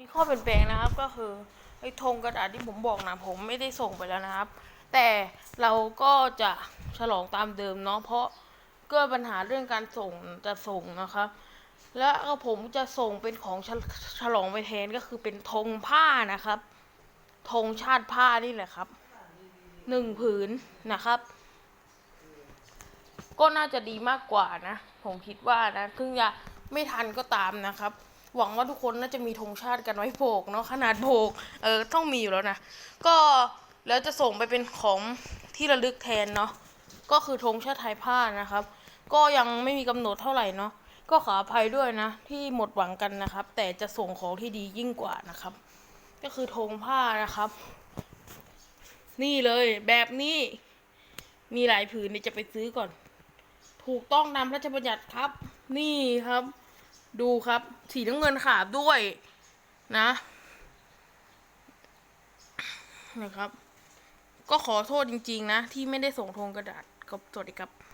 มีข้อเปลี่ยนแปลงนะครับก็คือไอ้ธงกระดาษที่ผมบอกนะผมไม่ได้ส่งไปแล้วนะครับ แต่เราก็จะฉลองตามเดิมเนาะเพราะเกิดปัญหาเรื่องการส่งจะส่งนะครับ และก็ผมจะส่งเป็นของฉลฉลองไปแทนก็คือเป็นธงผ้านะครับธงชาติผ้านี่แหละครับหนึ่งผืนนะครับ ก็น่าจะดีมากกว่านะ ผมคิดว่านะถึงจะไม่ทันก็ตามนะครับ หวังว่าทุกคนน่าจะมีธงชาติกันไว้โบกเนาะขนาดโบกเออต้องมีอยู่แล้วนะ ก็แล้วจะส่งไปเป็นของที่ระลึกแทนเนาะก็คือธงชาติไทยผ้านะครับ ก็ยังไม่มีกำหนดเท่าไหร่เนาะก็ขออภัยด้วยนะ ที่หมดหวังกันนะครับ แต่จะส่งของที่ดียิ่งกว่านะครับ ก็คือธงผ้านะครับ นี่เลยแบบนี้มีหลายผืนเดี๋ยวจะไปซื้อก่อน ถูกต้องตามพระราชบัญญัติครับ นี่ครับ ดูครับ สีน้ำเงินขาบด้วยนะนะครับ ก็ขอโทษจริง ๆ นะ ที่ไม่ได้ส่งธงกระดาษกับสวัสดีครับ